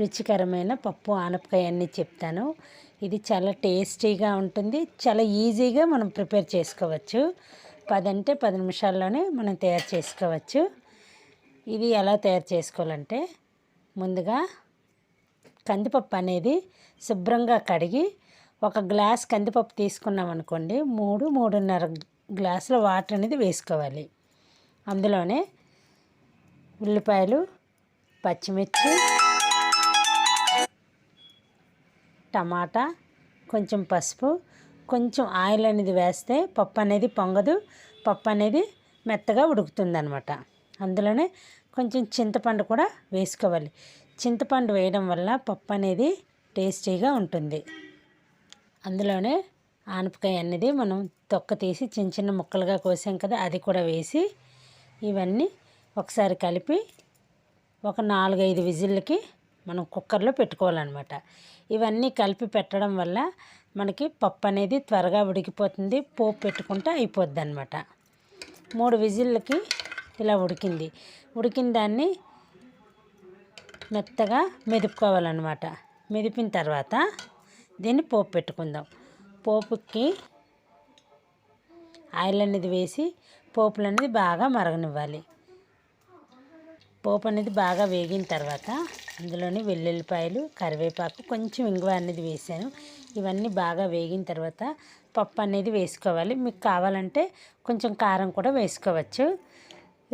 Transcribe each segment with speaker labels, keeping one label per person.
Speaker 1: రుచికరమైన పప్పు ఆనపకాయ అన్నీ చెప్తాను. ఇది చాలా టేస్టీగా ఉంటుంది. చాలా ఈజీగా మనం ప్రిపేర్ చేసుకోవచ్చు. పదంటే పది నిమిషాల్లోనే మనం తయారు చేసుకోవచ్చు. ఇది ఎలా తయారు చేసుకోవాలంటే ముందుగా కందిపప్పు అనేది శుభ్రంగా కడిగి ఒక గ్లాస్ కందిపప్పు తీసుకున్నాం అనుకోండి మూడు మూడున్నర గ్లాసుల వాటర్ అనేది వేసుకోవాలి. అందులోనే ఉల్లిపాయలు పచ్చిమిర్చి టమాటా కొంచెం పసుపు కొంచెం ఆయిల్ అనేది వేస్తే పప్పు అనేది పొంగదు. పప్పు అనేది మెత్తగా ఉడుకుతుందనమాట అందులోనే కొంచెం చింతపండు కూడా వేసుకోవాలి. చింతపండు వేయడం వల్ల పప్పు అనేది టేస్టీగా ఉంటుంది. అందులోనే ఆనపకాయ అనేది మనం తొక్క తీసి చిన్న చిన్న ముక్కలుగా కోసాం కదా అది కూడా వేసి ఇవన్నీ ఒకసారి కలిపి ఒక నాలుగైదు విజిల్కి మనం కుక్కర్లో పెట్టుకోవాలన్నమాట. ఇవన్నీ కలిపి పెట్టడం వల్ల మనకి పప్పు అనేది త్వరగా ఉడికిపోతుంది. పోపు పెట్టుకుంటే అయిపోద్ది అనమాట మూడు విజిల్లకి ఇలా ఉడికింది. ఉడికిన దాన్ని మెత్తగా మెదుపుకోవాలన్నమాట. మెదిపిన తర్వాత దీన్ని పోపు పెట్టుకుందాం. పోపుకి ఆయిల్ అనేది వేసి పోపులు అనేది బాగా మరగనివ్వాలి. పోపు అనేది బాగా వేగిన తర్వాత అందులోని వెల్లుల్లిపాయలు కరివేపాకు కొంచెం ఇంగువ అనేది వేసాను. ఇవన్నీ బాగా వేగిన తర్వాత పప్పు అనేది వేసుకోవాలి. మీకు కావాలంటే కొంచెం కారం కూడా వేసుకోవచ్చు.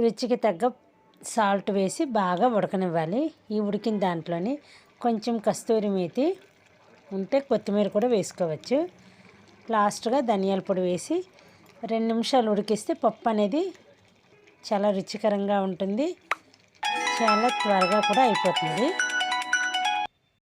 Speaker 1: రుచికి తగ్గ సాల్ట్ వేసి బాగా ఉడకనివ్వాలి. ఈ ఉడికిన దాంట్లోని కొంచెం కస్తూరి మేతి ఉంటే కొత్తిమీర కూడా వేసుకోవచ్చు. లాస్ట్గా ధనియాల పొడి వేసి రెండు నిమిషాలు ఉడికిస్తే పప్పు అనేది చాలా రుచికరంగా ఉంటుంది. చాలా త్వరగా కూడా అయిపోతుంది.